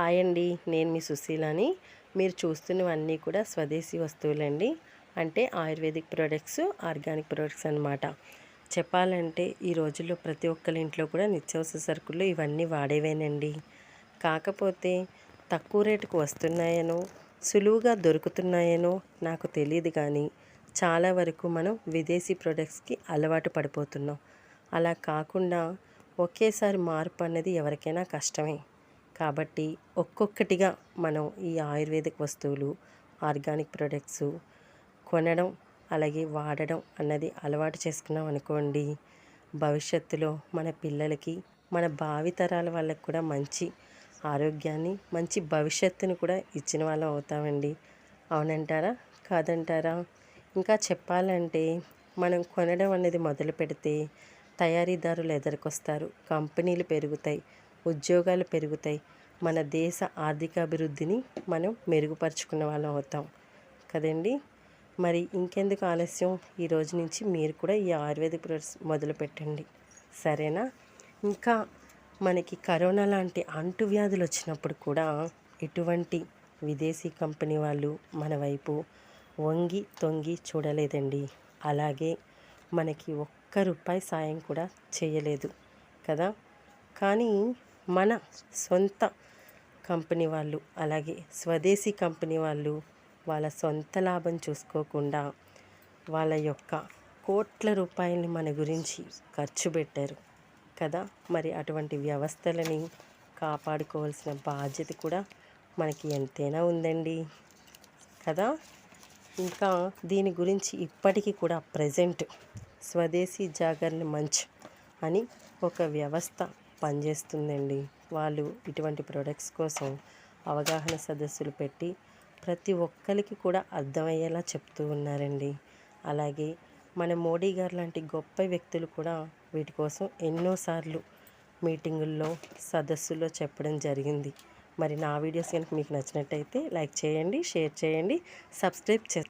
Hi అండి నేను మీ సుశీలని. మీరు చూస్తున్నవన్నీ కూడా స్వదేశీ వస్తువులండి. అంటే ఆయుర్వేదిక్ ప్రొడక్ట్స్ ఆర్గానిక్ ప్రొడక్ట్స్ అనమాట చెప్పాలంటే ఈ రోజుల్లో ప్రతి ఒక్కరి ఇంట్లో కూడా నిత్యావసర సరుకులు ఇవన్నీ వాడేవేనండి. కాకపోతే తక్కువ రేటుకు వస్తున్నాయనో సులువుగా దొరుకుతున్నాయనో నాకు తెలియదు కానీ చాలా వరకు మనం విదేశీ ప్రొడక్ట్స్కి అలవాటు పడిపోతున్నాం. అలా కాకుండా ఒకేసారి మార్పు అన్నది ఎవరికైనా కష్టమే. కాబట్టి ఒక్కొక్కటిగా మనం ఈ ఆయుర్వేదిక్ వస్తువులు ఆర్గానిక్ ప్రొడక్ట్స్ కొనడం అలాగే వాడడం అన్నది అలవాటు చేసుకున్నాం అనుకోండి భవిష్యత్తులో మన పిల్లలకి మన భావితరాల వాళ్ళకి కూడా మంచి ఆరోగ్యాన్ని మంచి భవిష్యత్తుని కూడా ఇచ్చిన వాళ్ళం అవుతామండి. అవునంటారా? కాదంటారా? ఇంకా చెప్పాలంటే మనం కొనడం అనేది మొదలు పెడితే తయారీదారులు ఎదురుకొస్తారు కంపెనీలు పెరుగుతాయి ఉద్యోగాలు పెరుగుతాయి. మన దేశ ఆర్థిక అభివృద్ధిని మనం మెరుగుపరుచుకున్న వాళ్ళం అవుతాం. కదండి? మరి ఇంకెందుకు ఆలస్యం? ఈ రోజు నుంచి మీరు కూడా ఈ ఆయుర్వేదిక్ ప్రొడక్ట్స్ మొదలుపెట్టండి సరేనా? ఇంకా మనకి కరోనా లాంటి అంటువ్యాధులు వచ్చినప్పుడు కూడా ఎటువంటి విదేశీ కంపెనీ వాళ్ళు మన వైపు వంగి తొంగి చూడలేదండి. అలాగే మనకి ఒక్క రూపాయి సాయం కూడా చేయలేదు కదా? కానీ మన సొంత కంపెనీ వాళ్ళు అలాగే స్వదేశీ కంపెనీ వాళ్ళు వాళ్ళ సొంత లాభం చూసుకోకుండా వాళ్ళ యొక్క కోట్ల రూపాయలని మన గురించి ఖర్చు పెట్టారు కదా. మరి అటువంటి వ్యవస్థలని కాపాడుకోవాల్సిన బాధ్యత కూడా మనకి ఎంతైనా ఉందండి కదా. ఇంకా దీని గురించి ఇప్పటికీ కూడా ప్రజెంట్ స్వదేశీ జాగరణ మంచ్ అని ఒక వ్యవస్థ పనిచేస్తుందండి. వాళ్ళు ఇటువంటి ప్రొడక్ట్స్ కోసం అవగాహన సదస్సులు పెట్టి ప్రతి ఒక్కరికి కూడా అర్థమయ్యేలా చెప్తూ ఉన్నారండి. అలాగే మన మోడీ గారు లాంటి గొప్ప వ్యక్తులు కూడా వీటి కోసం ఎన్నోసార్లు మీటింగుల్లో సదస్సుల్లో చెప్పడం జరిగింది. మరి నా వీడియోస్ కనుక మీకు నచ్చినట్టయితే లైక్ చేయండి షేర్ చేయండి సబ్స్క్రైబ్ చే